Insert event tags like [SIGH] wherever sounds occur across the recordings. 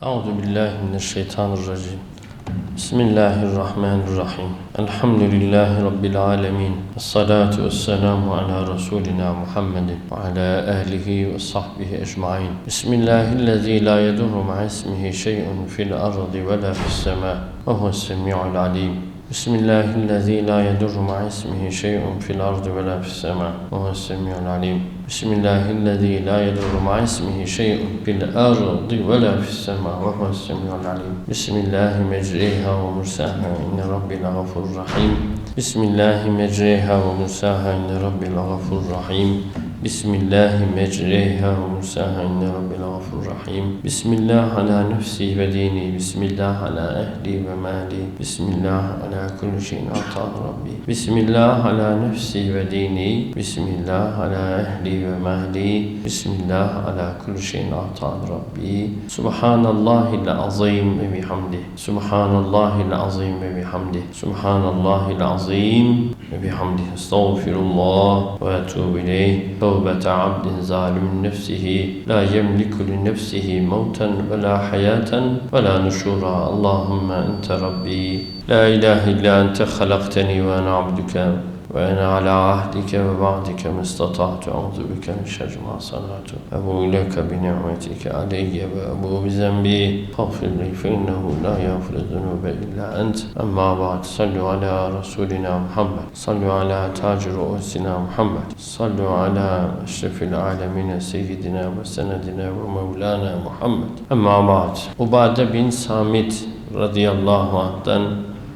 أعوذ بالله من الشيطان الرجيم. بسم الله الرحمن الرحيم. الحمد لله رب العالمين. الصلاة والسلام على رسولنا محمد وعلى آله وصحبه أجمعين. بسم الله الذي لا يضر مع اسمه شيء في الأرض ولا في السماء وهو السميع العليم. بسم الله الذي لا يضر مع اسمه شيء في الأرض ولا في السماء وهو السميع العليم. بسم الله الذي لا يضر مع اسمه شيء في الأرض ولا في السماء وهو السميع العليم. بسم الله مجريها ومرساها إن ربي لغفور رحيم. بسم الله مجريها ومرساها إن ربي لغفور رحيم. بسم الله مجريها ومرساها إن ربي لغفور رحيم بسم الله على نفسي وديني بسم الله على أهلي ومالي بسم الله على كل شيء أعطاه ربي بسم الله على نفسي وديني بسم الله على أهلي ومالي بسم الله على كل شيء أعطاه ربي سبحان الله العظيم وبحمده سبحان الله العظيم وبحمده سبحان الله العظيم وبحمده استغفر الله وأتوب إليه توبة عبد ظالم نفسه لا يملك لنفسه موتا ولا حياة ولا نشورا. اللهم أنت ربي. لا إله إلا أنت خلقتني وأنا عبدك. وأنا على عهدك ووعدك ما استطعت أعوذ بك من شر ما صنعت أبو لك بنعمتك علي وأبو بذنبي فاغفر لي فإنه لا يغفر الذنوب إلا أنت أما بعد صلوا على رسولنا محمد صلوا على تاج رؤوسنا محمد صلوا على أشرف العالمين سيدنا وسندنا ومولانا محمد أما بعد Ubade bin Samit radıyallahu anh'tan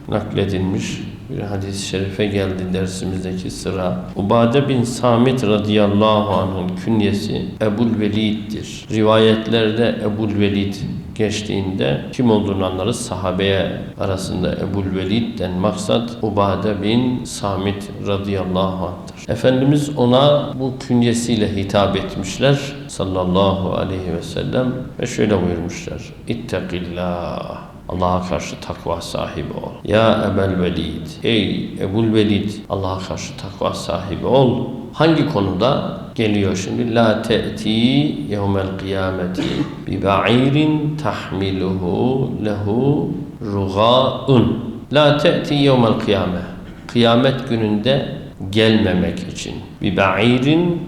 nakledilmiş bir hadis-i şerife geldi dersimizdeki sıra. Ubade bin Samit radıyallahu anh'ın künyesi Ebul Velid'dir. Rivayetlerde Ebul Velid geçtiğinde kim olduğunu anlarız. Sahabeye arasında Ebul Velid'den maksat Ubade bin Samit radıyallahu anh'tır. Efendimiz ona bu künyesiyle hitap etmişler sallallahu aleyhi ve sellem ve şöyle buyurmuşlar. İttekillah. Allah'a karşı takva sahibi ol. Ya Ebel Velid, ey Ebul Velid, Allah'a karşı takva sahibi ol. Hangi konuda? Geliyor şimdi. La te'ti yevmel kıyameti bi ba'irin tahmiluhu lehu rugaun. La te'ti yevmel kıyame. Kıyamet gününde gelmemek için. Bi ba'irin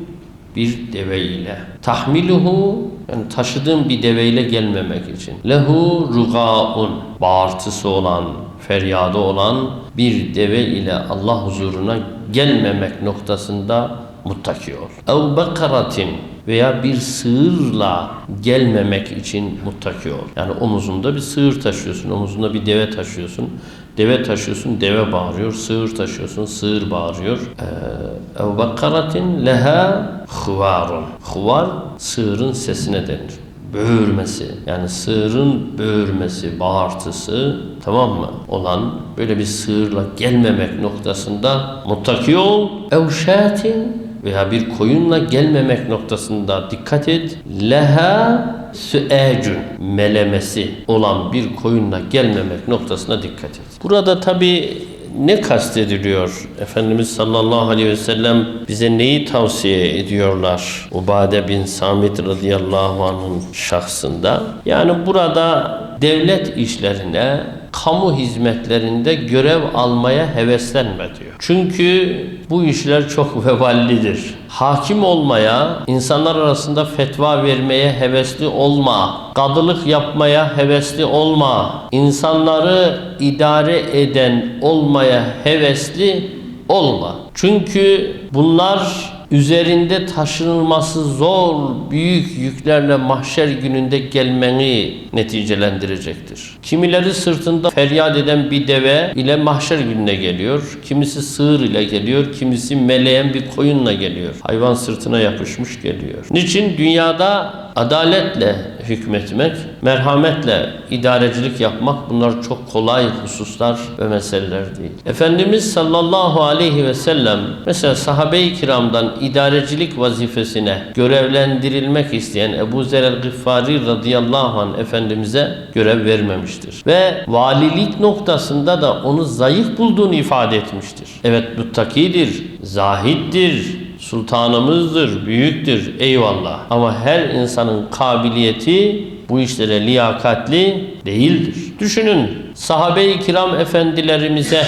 bir deve ile. Tahmiluhu yani taşıdığım bir deveyle gelmemek için. Lehu rugaun bağırtısı olan, feryadı olan bir deve ile Allah huzuruna gelmemek noktasında muttaki ol. Ev bekaratin veya bir sığırla gelmemek için muttaki ol. Yani omuzunda bir sığır taşıyorsun, omuzunda bir deve taşıyorsun. Deve taşıyorsun, deve bağırıyor. Sığır taşıyorsun, sığır bağırıyor. Ev bekaratin leha hıvarun. Hıvar, sığırın sesine denir. Böğürmesi, yani sığırın böğürmesi, bağırtısı tamam mı? Olan böyle bir sığırla gelmemek noktasında muttaki ol. Ev şatin veya bir koyunla gelmemek noktasında dikkat et. Leha süecün melemesi olan bir koyunla gelmemek noktasına dikkat et. Burada tabi ne kastediliyor? Efendimiz sallallahu aleyhi ve sellem bize neyi tavsiye ediyorlar? Ubade bin Samit radıyallahu anh'ın şahsında. Yani burada devlet işlerine, kamu hizmetlerinde görev almaya heveslenme diyor. Çünkü bu işler çok [LAUGHS] veballidir. Hakim olmaya, insanlar arasında fetva vermeye hevesli olma. Kadılık yapmaya hevesli olma. İnsanları idare eden olmaya hevesli olma. Çünkü bunlar üzerinde taşınılması zor büyük yüklerle mahşer gününde gelmeni neticelendirecektir. Kimileri sırtında feryat eden bir deve ile mahşer gününe geliyor. Kimisi sığır ile geliyor. Kimisi meleğen bir koyunla geliyor. Hayvan sırtına yapışmış geliyor. Niçin? Dünyada adaletle hükmetmek, merhametle idarecilik yapmak bunlar çok kolay hususlar ve meseleler değil. Efendimiz sallallahu aleyhi ve sellem mesela sahabe-i kiramdan idarecilik vazifesine görevlendirilmek isteyen Ebu Zer el-Gıffari radıyallahu anh Efendimiz'e görev vermemiştir. Ve valilik noktasında da onu zayıf bulduğunu ifade etmiştir. Evet muttakidir, zahittir, sultanımızdır, büyüktür eyvallah. Ama her insanın kabiliyeti bu işlere liyakatli değildir. Düşünün sahabe-i kiram efendilerimize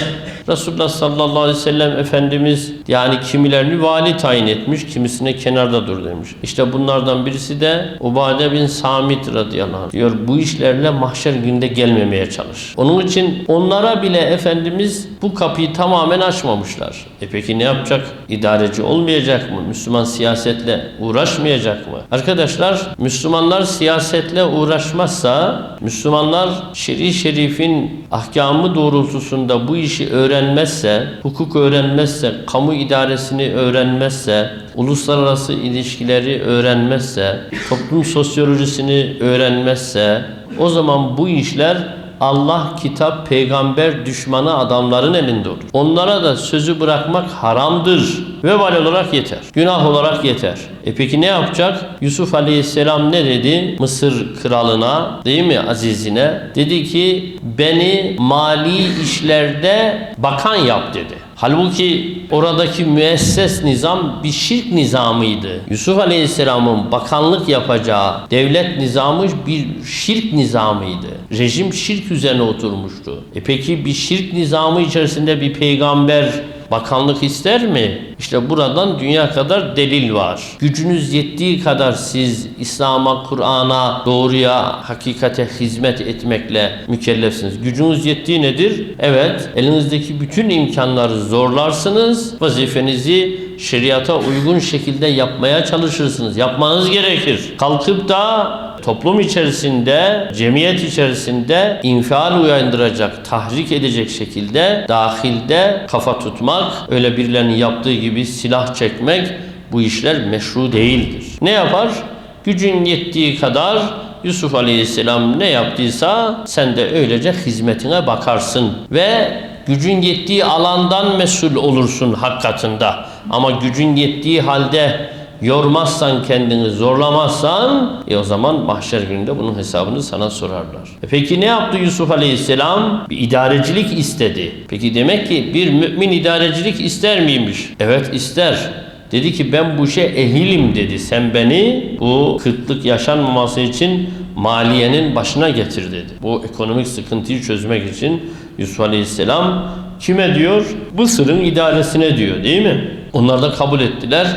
Resulullah sallallahu aleyhi ve sellem Efendimiz yani kimilerini vali tayin etmiş, kimisine kenarda dur demiş. İşte bunlardan birisi de Ubade bin Samit radıyallahu anh diyor bu işlerle mahşer günde gelmemeye çalış. Onun için onlara bile Efendimiz bu kapıyı tamamen açmamışlar. E peki ne yapacak? İdareci olmayacak mı? Müslüman siyasetle uğraşmayacak mı? Arkadaşlar Müslümanlar siyasetle uğraşmazsa, Müslümanlar şer'i şerifin ahkamı doğrultusunda bu işi öğrenmezse, hukuk öğrenmezse, kamu idaresini öğrenmezse, uluslararası ilişkileri öğrenmezse, toplum sosyolojisini öğrenmezse, o zaman bu işler Allah, kitap, peygamber düşmanı adamların elinde olur. Onlara da sözü bırakmak haramdır. Vebal olarak yeter. Günah olarak yeter. E peki ne yapacak? Yusuf Aleyhisselam ne dedi? Mısır kralına, değil mi azizine? Dedi ki beni mali işlerde bakan yap dedi. Halbuki oradaki müesses nizam bir şirk nizamıydı. Yusuf Aleyhisselam'ın bakanlık yapacağı devlet nizamı bir şirk nizamıydı. Rejim şirk üzerine oturmuştu. E peki bir şirk nizamı içerisinde bir peygamber bakanlık ister mi? İşte buradan dünya kadar delil var. Gücünüz yettiği kadar siz İslam'a, Kur'an'a, doğruya, hakikate hizmet etmekle mükellefsiniz. Gücünüz yettiği nedir? Evet, elinizdeki bütün imkanları zorlarsınız. Vazifenizi şeriata uygun şekilde yapmaya çalışırsınız. Yapmanız gerekir. Kalkıp da toplum içerisinde, cemiyet içerisinde infial uyandıracak, tahrik edecek şekilde dahilde kafa tutmak, öyle birilerinin yaptığı gibi silah çekmek bu işler meşru değildir. Ne yapar? Gücün yettiği kadar Yusuf Aleyhisselam ne yaptıysa sen de öylece hizmetine bakarsın ve gücün yettiği alandan mesul olursun hakikatında. Ama gücün yettiği halde yormazsan kendini zorlamazsan e o zaman mahşer gününde bunun hesabını sana sorarlar. E peki ne yaptı Yusuf Aleyhisselam? Bir idarecilik istedi. Peki demek ki bir mümin idarecilik ister miymiş? Evet ister. Dedi ki ben bu işe ehilim dedi. Sen beni bu kıtlık yaşanmaması için maliyenin başına getir dedi. Bu ekonomik sıkıntıyı çözmek için Yusuf Aleyhisselam kime diyor? Mısır'ın idaresine diyor değil mi? Onlar da kabul ettiler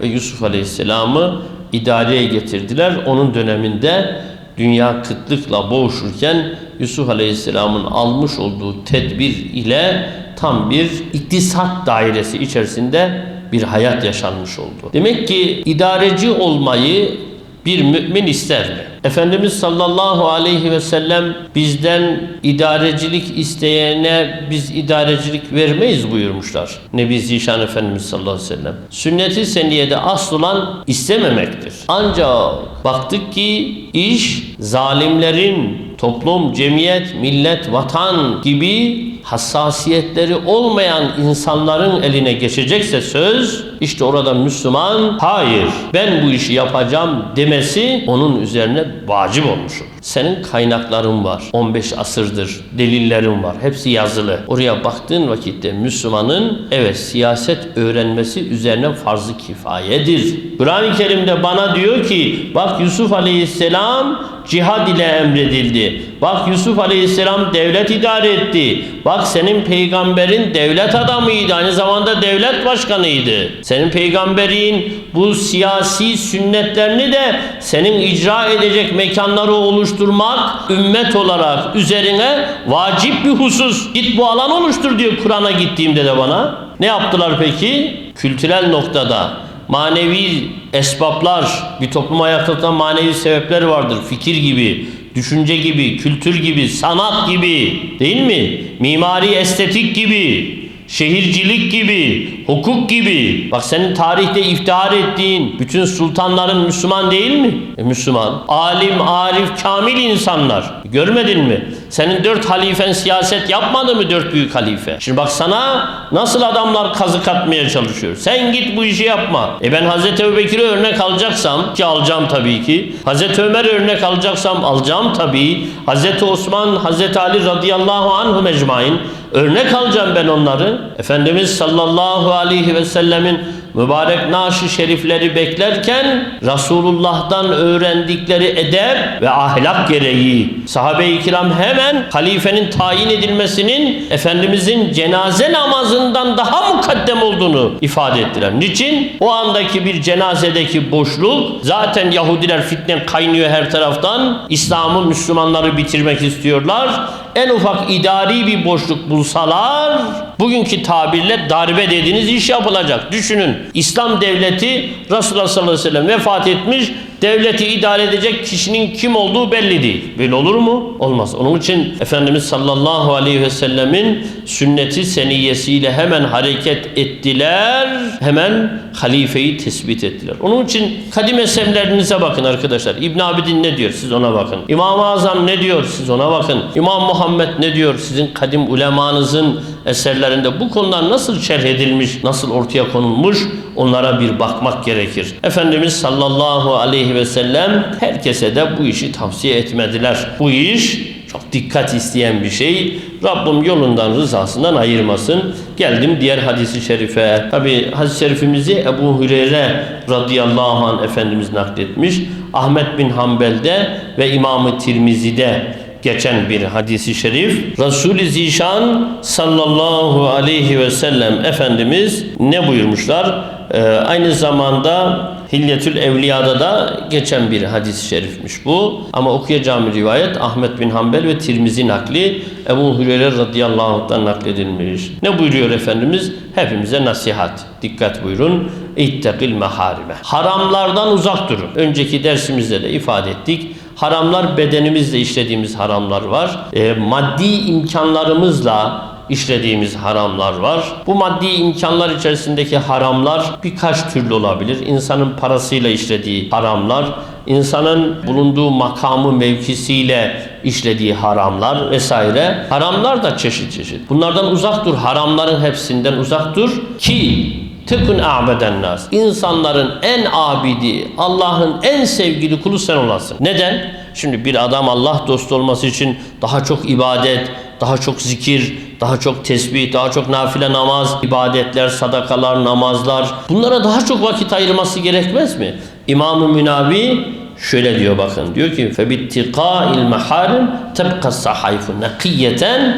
ve Yusuf Aleyhisselam'ı idareye getirdiler. Onun döneminde dünya kıtlıkla boğuşurken Yusuf Aleyhisselam'ın almış olduğu tedbir ile tam bir iktisat dairesi içerisinde bir hayat yaşanmış oldu. Demek ki idareci olmayı bir mümin ister mi? Efendimiz sallallahu aleyhi ve sellem bizden idarecilik isteyene biz idarecilik vermeyiz buyurmuşlar. Nebi Zişan Efendimiz sallallahu aleyhi ve sellem. Sünnet-i seniyede asıl olan istememektir. Ancak baktık ki iş zalimlerin toplum, cemiyet, millet, vatan gibi hassasiyetleri olmayan insanların eline geçecekse söz işte orada Müslüman hayır ben bu işi yapacağım demesi onun üzerine vacip olmuş olur. Senin kaynakların var. 15 asırdır delillerin var. Hepsi yazılı. Oraya baktığın vakitte Müslümanın evet siyaset öğrenmesi üzerine farz-ı kifayedir. Kur'an-ı Kerim'de bana diyor ki bak Yusuf Aleyhisselam cihad ile emredildi. Bak Yusuf Aleyhisselam devlet idare etti. Bak senin peygamberin devlet adamıydı. Aynı zamanda devlet başkanıydı. Senin peygamberin bu siyasi sünnetlerini de senin icra edecek mekanları oluşturmak ümmet olarak üzerine vacip bir husus. Git bu alan oluştur diyor Kur'an'a gittiğimde de bana. Ne yaptılar peki? Kültürel noktada manevi esbaplar, bir toplum ayakta tutan manevi sebepler vardır. Fikir gibi, düşünce gibi, kültür gibi, sanat gibi, değil mi? Mimari estetik gibi, şehircilik gibi, hukuk gibi. Bak senin tarihte iftihar ettiğin bütün sultanların Müslüman değil mi? E, Müslüman. Alim, arif, kamil insanlar. Görmedin mi? Senin dört halifen siyaset yapmadı mı dört büyük halife? Şimdi bak sana nasıl adamlar kazık atmaya çalışıyor. Sen git bu işi yapma. E ben Hazreti Ebubekir'i örnek alacaksam ki alacağım tabii ki. Hazreti Ömer örnek alacaksam alacağım tabii. Hazreti Osman, Hazreti Ali radıyallahu anhu mecmain. Örnek alacağım ben onları. Efendimiz sallallahu aleyhi ve sellemin mübarek naşı şerifleri beklerken Resulullah'tan öğrendikleri edep ve ahlak gereği sahabe-i kiram hemen halifenin tayin edilmesinin Efendimizin cenaze namazından daha mukaddem olduğunu ifade ettiler. Niçin? O andaki bir cenazedeki boşluk zaten Yahudiler fitne kaynıyor her taraftan. İslam'ı Müslümanları bitirmek istiyorlar. En ufak idari bir boşluk bulsalar bugünkü tabirle darbe dediğiniz iş yapılacak. Düşünün İslam devleti Resulullah sallallahu aleyhi ve sellem vefat etmiş devleti idare edecek kişinin kim olduğu belli değil. Böyle olur mu? Olmaz. Onun için Efendimiz sallallahu aleyhi ve sellemin sünneti seniyesiyle hemen hareket ettiler. Hemen halifeyi tespit ettiler. Onun için kadim eserlerinize bakın arkadaşlar. İbn Abidin ne diyor? Siz ona bakın. İmam-ı Azam ne diyor? Siz ona bakın. İmam Muhammed ne diyor? Sizin kadim ulemanızın eserlerinde bu konular nasıl şerh edilmiş, nasıl ortaya konulmuş onlara bir bakmak gerekir. Efendimiz sallallahu aleyhi ve sellem herkese de bu işi tavsiye etmediler. Bu iş çok dikkat isteyen bir şey. Rabbim yolundan rızasından ayırmasın. Geldim diğer hadisi şerife. Tabi hadis-i şerifimizi Ebu Hüreyre radıyallahu anh Efendimiz nakletmiş. Ahmet bin Hanbel'de ve İmam-ı Tirmizi'de geçen bir hadisi şerif. Resul-i Zişan sallallahu aleyhi ve sellem Efendimiz ne buyurmuşlar? Ee, aynı zamanda Hilyetül Evliya'da da geçen bir hadis-i şerifmiş bu. Ama okuyacağım rivayet Ahmet bin Hanbel ve Tirmizi nakli Ebu Hüreyre radıyallahu anh'tan nakledilmiş. Ne buyuruyor Efendimiz? Hepimize nasihat. Dikkat buyurun. İttekil meharime. Haramlardan uzak durun. Önceki dersimizde de ifade ettik. Haramlar bedenimizle işlediğimiz haramlar var. E, maddi imkanlarımızla işlediğimiz haramlar var. Bu maddi imkanlar içerisindeki haramlar birkaç türlü olabilir. İnsanın parasıyla işlediği haramlar, insanın bulunduğu makamı mevkisiyle işlediği haramlar vesaire. Haramlar da çeşit çeşit. Bunlardan uzak dur. Haramların hepsinden uzak dur ki Tıkun a'beden nas. İnsanların en abidi, Allah'ın en sevgili kulu sen olasın. Neden? Şimdi bir adam Allah dostu olması için daha çok ibadet, daha çok zikir, daha çok tesbih, daha çok nafile namaz, ibadetler, sadakalar, namazlar. Bunlara daha çok vakit ayırması gerekmez mi? İmam-ı Münavi şöyle diyor bakın. Diyor ki فَبِاتِّقَاءِ الْمَحَارِمْ تَبْقَ السَّحَيْفُ نَقِيَّةً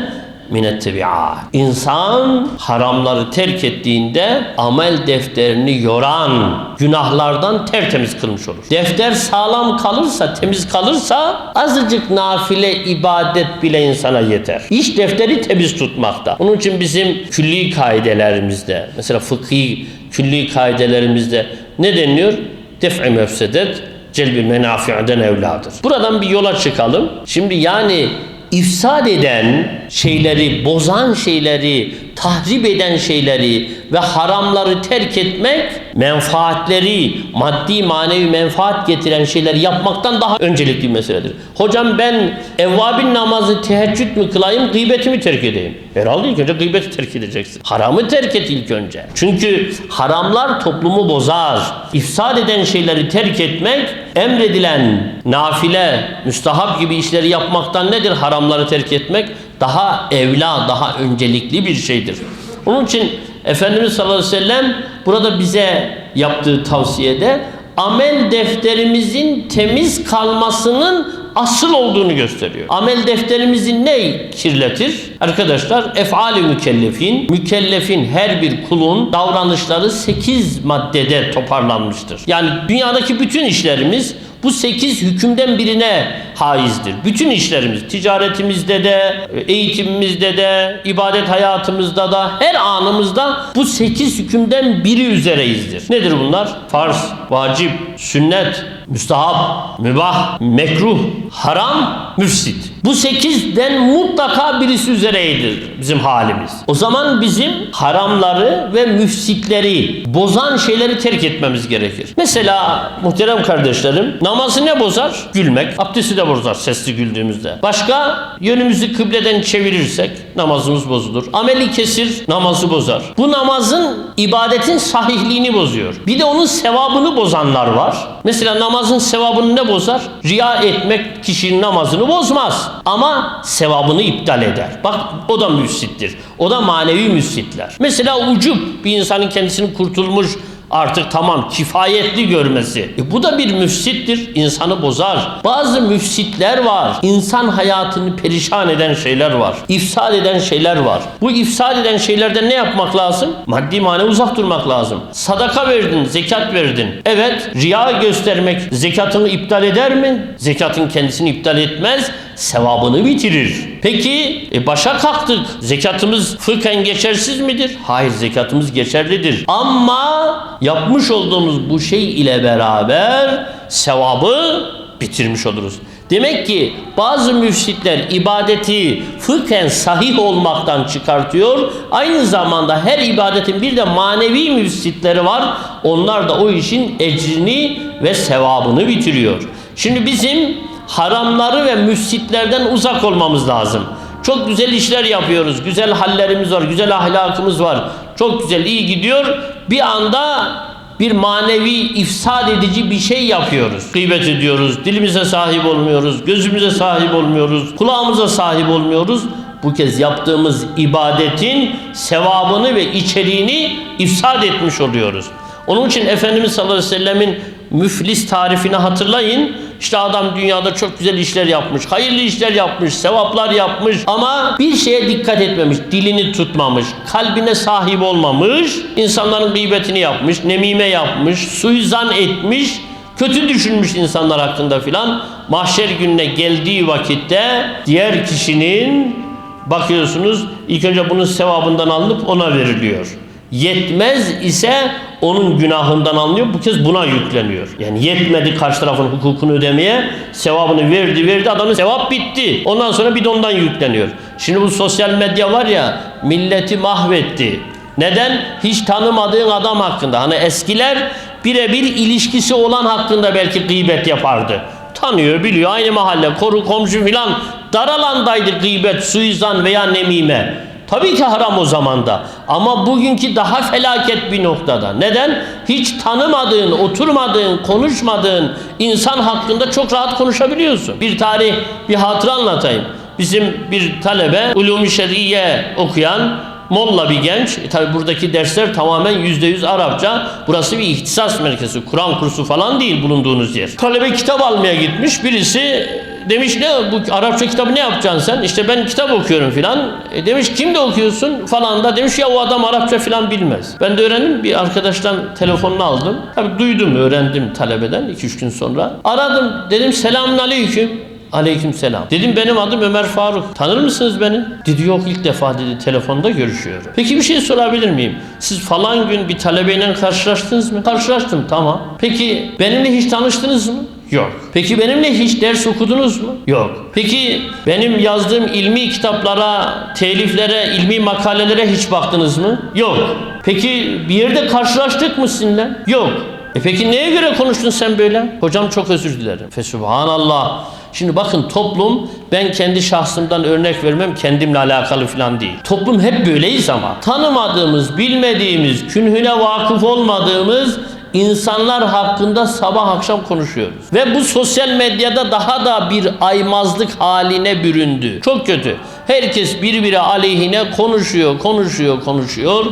minettebi'at. İnsan haramları terk ettiğinde amel defterini yoran günahlardan tertemiz kılmış olur. Defter sağlam kalırsa, temiz kalırsa azıcık nafile ibadet bile insana yeter. İş defteri temiz tutmakta. Onun için bizim külli kaidelerimizde, mesela fıkhi külli kaidelerimizde ne deniliyor? Def'i mefsedet, celbi menafi'den evladır. Buradan bir yola çıkalım. Şimdi yani ifsad eden şeyleri, bozan şeyleri, tahrip eden şeyleri ve haramları terk etmek menfaatleri, maddi manevi menfaat getiren şeyleri yapmaktan daha öncelikli bir meseledir. Hocam ben evvabin namazı teheccüd mü kılayım, gıybetimi terk edeyim? Herhalde ilk önce gıybeti terk edeceksin. Haramı terk et ilk önce. Çünkü haramlar toplumu bozar. İfsad eden şeyleri terk etmek, emredilen nafile, müstahap gibi işleri yapmaktan nedir? Haramları terk etmek daha evla, daha öncelikli bir şeydir. Onun için Efendimiz sallallahu aleyhi ve sellem burada bize yaptığı tavsiyede amel defterimizin temiz kalmasının asıl olduğunu gösteriyor. Amel defterimizin ne kirletir? Arkadaşlar efali mükellefin, mükellefin her bir kulun davranışları 8 maddede toparlanmıştır. Yani dünyadaki bütün işlerimiz bu sekiz hükümden birine haizdir. Bütün işlerimiz, ticaretimizde de, eğitimimizde de, ibadet hayatımızda da, her anımızda bu sekiz hükümden biri üzereyizdir. Nedir bunlar? Farz, vacip, sünnet, müstahap, mübah, mekruh, haram, müfsit. Bu sekizden mutlaka birisi üzereydir bizim halimiz. O zaman bizim haramları ve müfsitleri, bozan şeyleri terk etmemiz gerekir. Mesela muhterem kardeşlerim, namazı ne bozar? Gülmek. Abdesti de bozar sesli güldüğümüzde. Başka yönümüzü kıbleden çevirirsek namazımız bozulur. Ameli kesir, namazı bozar. Bu namazın, ibadetin sahihliğini bozuyor. Bir de onun sevabını bozanlar var. Mesela namazın sevabını ne bozar? Riya etmek kişinin namazını bozmaz. Ama sevabını iptal eder. Bak o da müfsittir. O da manevi müfsitler. Mesela ucup bir insanın kendisini kurtulmuş artık tamam kifayetli görmesi. E bu da bir müfsittir. insanı bozar. Bazı müfsitler var. İnsan hayatını perişan eden şeyler var. İfsad eden şeyler var. Bu ifsad eden şeylerden ne yapmak lazım? Maddi manevi uzak durmak lazım. Sadaka verdin, zekat verdin. Evet, riya göstermek zekatını iptal eder mi? Zekatın kendisini iptal etmez, sevabını bitirir. Peki e başa kalktık. Zekatımız fıkhen geçersiz midir? Hayır, zekatımız geçerlidir. Ama yapmış olduğumuz bu şey ile beraber sevabı bitirmiş oluruz. Demek ki bazı müfsitler ibadeti fıkhen sahih olmaktan çıkartıyor. Aynı zamanda her ibadetin bir de manevi müfsitleri var. Onlar da o işin ecrini ve sevabını bitiriyor. Şimdi bizim haramları ve müfsitlerden uzak olmamız lazım. Çok güzel işler yapıyoruz. Güzel hallerimiz var, güzel ahlakımız var. Çok güzel, iyi gidiyor. Bir anda bir manevi ifsad edici bir şey yapıyoruz. Gıybet ediyoruz, dilimize sahip olmuyoruz, gözümüze sahip olmuyoruz, kulağımıza sahip olmuyoruz. Bu kez yaptığımız ibadetin sevabını ve içeriğini ifsad etmiş oluyoruz. Onun için Efendimiz sallallahu aleyhi ve sellemin müflis tarifini hatırlayın. İşte adam dünyada çok güzel işler yapmış, hayırlı işler yapmış, sevaplar yapmış ama bir şeye dikkat etmemiş, dilini tutmamış, kalbine sahip olmamış, insanların gıybetini yapmış, nemime yapmış, suizan etmiş, kötü düşünmüş insanlar hakkında filan. Mahşer gününe geldiği vakitte diğer kişinin bakıyorsunuz ilk önce bunun sevabından alınıp ona veriliyor. Yetmez ise onun günahından anlıyor. Bu kez buna yükleniyor. Yani yetmedi karşı tarafın hukukunu ödemeye. Sevabını verdi verdi. Adamın sevap bitti. Ondan sonra bir de ondan yükleniyor. Şimdi bu sosyal medya var ya milleti mahvetti. Neden? Hiç tanımadığın adam hakkında. Hani eskiler birebir ilişkisi olan hakkında belki gıybet yapardı. Tanıyor, biliyor. Aynı mahalle, koru, komşu filan. Dar alandaydı gıybet, suizan veya nemime. Tabii ki haram o zamanda. Ama bugünkü daha felaket bir noktada. Neden? Hiç tanımadığın, oturmadığın, konuşmadığın insan hakkında çok rahat konuşabiliyorsun. Bir tarih, bir hatıra anlatayım. Bizim bir talebe ulûm-i şer'iye okuyan Molla bir genç. E tabi buradaki dersler tamamen yüzde yüz Arapça. Burası bir ihtisas merkezi. Kur'an kursu falan değil bulunduğunuz yer. Talebe kitap almaya gitmiş. Birisi demiş ne bu Arapça kitabı ne yapacaksın sen? İşte ben kitap okuyorum filan. E demiş kimde okuyorsun falan da demiş ya o adam Arapça filan bilmez. Ben de öğrendim bir arkadaştan telefonunu aldım. Tabi duydum öğrendim talebeden 2-3 gün sonra. Aradım dedim selamun aleyküm. Aleyküm selam. Dedim benim adım Ömer Faruk. Tanır mısınız beni? Dedi yok ilk defa dedi telefonda görüşüyorum. Peki bir şey sorabilir miyim? Siz falan gün bir talebeyle karşılaştınız mı? Karşılaştım tamam. Peki benimle hiç tanıştınız mı? Yok. Peki benimle hiç ders okudunuz mu? Yok. Peki benim yazdığım ilmi kitaplara, teliflere, ilmi makalelere hiç baktınız mı? Yok. Peki bir yerde karşılaştık mı sizinle? Yok. E peki neye göre konuştun sen böyle? Hocam çok özür dilerim. Fesubhanallah. Şimdi bakın toplum ben kendi şahsımdan örnek vermem kendimle alakalı falan değil. Toplum hep böyleyiz ama tanımadığımız, bilmediğimiz, künhüne vakıf olmadığımız insanlar hakkında sabah akşam konuşuyoruz. Ve bu sosyal medyada daha da bir aymazlık haline büründü. Çok kötü. Herkes birbiri aleyhine konuşuyor, konuşuyor, konuşuyor.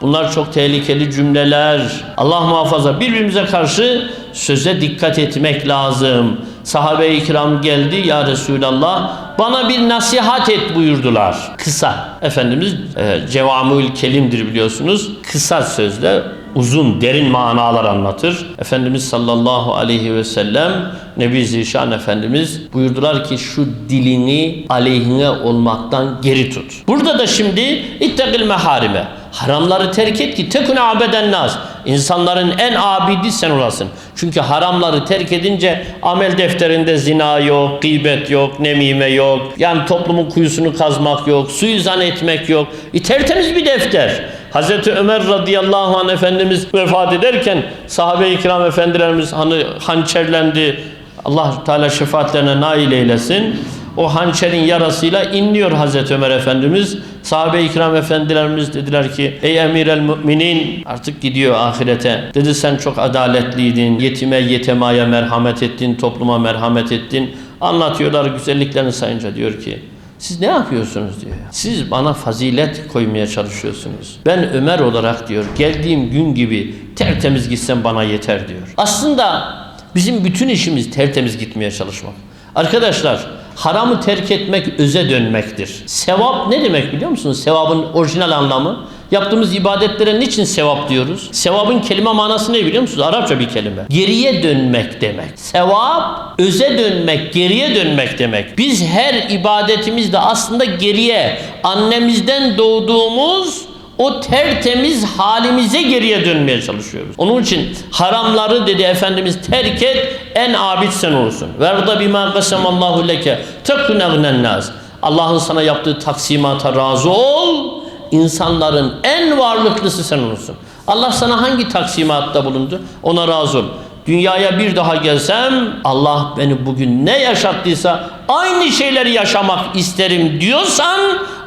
Bunlar çok tehlikeli cümleler. Allah muhafaza birbirimize karşı söze dikkat etmek lazım. Sahabe-i kiram geldi ya Resulallah bana bir nasihat et buyurdular. Kısa. Efendimiz e, cevamül kelimdir biliyorsunuz. Kısa sözle uzun derin manalar anlatır. Efendimiz sallallahu aleyhi ve sellem Nebi Zişan Efendimiz buyurdular ki şu dilini aleyhine olmaktan geri tut. Burada da şimdi ittegil meharime. Haramları terk et ki tekune abeden nas. İnsanların en abidi sen olasın. Çünkü haramları terk edince amel defterinde zina yok, gıybet yok, nemime yok. Yani toplumun kuyusunu kazmak yok, suizan etmek yok. E, tertemiz bir defter. Hazreti Ömer radıyallahu anh Efendimiz vefat ederken sahabe-i kiram efendilerimiz hani hançerlendi. Allah Teala şefaatlerine nail eylesin. O hançerin yarasıyla inliyor Hazreti Ömer Efendimiz. Sahabe-i kiram efendilerimiz dediler ki ey emir müminin artık gidiyor ahirete. Dedi sen çok adaletliydin. Yetime yetemaya merhamet ettin. Topluma merhamet ettin. Anlatıyorlar güzelliklerini sayınca diyor ki Siz ne yapıyorsunuz diyor. Siz bana fazilet koymaya çalışıyorsunuz. Ben Ömer olarak diyor geldiğim gün gibi tertemiz gitsem bana yeter diyor. Aslında bizim bütün işimiz tertemiz gitmeye çalışmak. Arkadaşlar haramı terk etmek öze dönmektir. Sevap ne demek biliyor musunuz? Sevabın orijinal anlamı. Yaptığımız ibadetlere niçin sevap diyoruz? Sevabın kelime manası ne biliyor musunuz? Arapça bir kelime. Geriye dönmek demek. Sevap, öze dönmek, geriye dönmek demek. Biz her ibadetimizde aslında geriye, annemizden doğduğumuz o tertemiz halimize geriye dönmeye çalışıyoruz. Onun için haramları dedi Efendimiz terk et en abid sen olursun. Verda bima kasemallahu leke tekun egnen nas. Allah'ın sana yaptığı taksimata razı ol. İnsanların en varlıklısı sen olursun. Allah sana hangi taksimatta bulundu? Ona razı ol. Dünyaya bir daha gelsem Allah beni bugün ne yaşattıysa aynı şeyleri yaşamak isterim diyorsan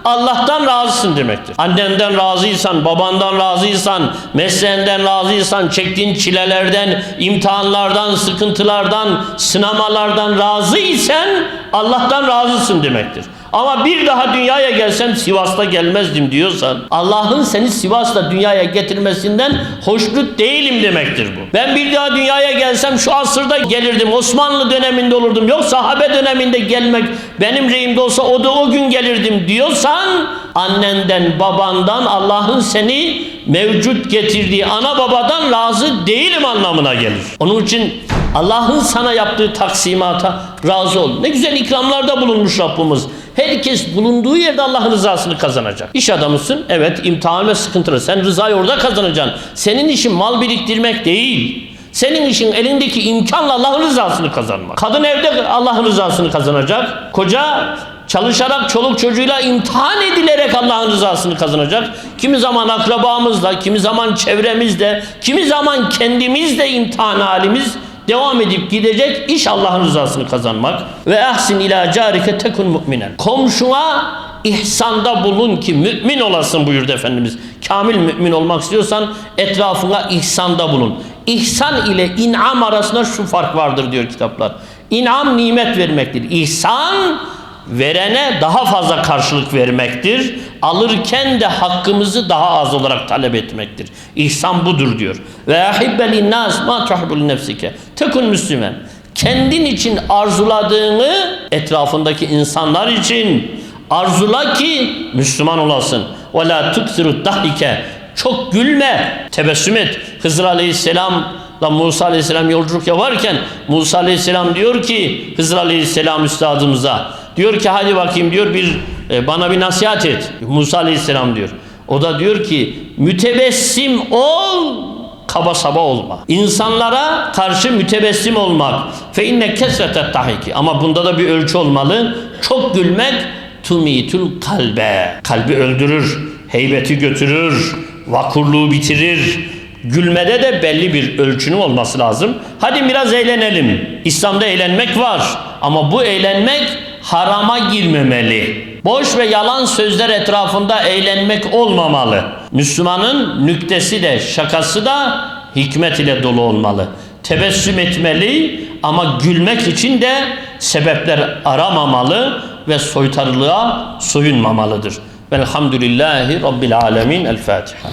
Allah'tan razısın demektir. Annenden razıysan, babandan razıysan, mesleğinden razıysan, çektiğin çilelerden, imtihanlardan, sıkıntılardan, sınamalardan razıysan Allah'tan razısın demektir. Ama bir daha dünyaya gelsem Sivas'ta gelmezdim diyorsan Allah'ın seni Sivas'ta dünyaya getirmesinden hoşnut değilim demektir bu. Ben bir daha dünyaya gelsem şu asırda gelirdim. Osmanlı döneminde olurdum. Yok sahabe döneminde gelmek benim reyimde olsa o da o gün gelirdim diyorsan annenden babandan Allah'ın seni mevcut getirdiği ana babadan razı değilim anlamına gelir. Onun için Allah'ın sana yaptığı taksimata razı ol. Ne güzel ikramlarda bulunmuş Rabbimiz. Herkes bulunduğu yerde Allah'ın rızasını kazanacak. İş adamısın. Evet imtihan ve sıkıntılı. Sen rızayı orada kazanacaksın. Senin işin mal biriktirmek değil. Senin işin elindeki imkanla Allah'ın rızasını kazanmak. Kadın evde Allah'ın rızasını kazanacak. Koca çalışarak çoluk çocuğuyla imtihan edilerek Allah'ın rızasını kazanacak. Kimi zaman akrabamızla, kimi zaman çevremizle, kimi zaman kendimizle imtihan halimiz devam edip gidecek iş Allah'ın rızasını kazanmak ve ahsin ila carike tekun mu'minen. Komşuna ihsanda bulun ki mümin olasın buyurdu Efendimiz. Kamil mümin olmak istiyorsan etrafına ihsanda bulun. İhsan ile inam arasında şu fark vardır diyor kitaplar. İnam nimet vermektir. İhsan verene daha fazla karşılık vermektir. Alırken de hakkımızı daha az olarak talep etmektir. İhsan budur diyor. Ve ahibbelin nas ma tuhibbul nefsike. Tekun müslümen. Kendin için arzuladığını etrafındaki insanlar için arzula ki Müslüman olasın. Ve la tuksiru dahike. Çok gülme, tebessüm et. Hızır Aleyhisselam'la Musa Aleyhisselam yolculuk yaparken Musa Aleyhisselam diyor ki Hızır Aleyhisselam üstadımıza diyor ki hadi bakayım diyor bir e, bana bir nasihat et. Musa Aleyhisselam diyor. O da diyor ki mütebessim ol kaba saba olma. İnsanlara karşı mütebessim olmak. Fe inne kesretet tahiki. Ama bunda da bir ölçü olmalı. Çok gülmek tumitul kalbe. Kalbi öldürür, heybeti götürür, vakurluğu bitirir. Gülmede de belli bir ölçünün olması lazım. Hadi biraz eğlenelim. İslam'da eğlenmek var. Ama bu eğlenmek harama girmemeli. Boş ve yalan sözler etrafında eğlenmek olmamalı. Müslümanın nüktesi de şakası da hikmet ile dolu olmalı. Tebessüm etmeli ama gülmek için de sebepler aramamalı ve soytarılığa soyunmamalıdır. Velhamdülillahi Rabbil Alemin. El Fatiha.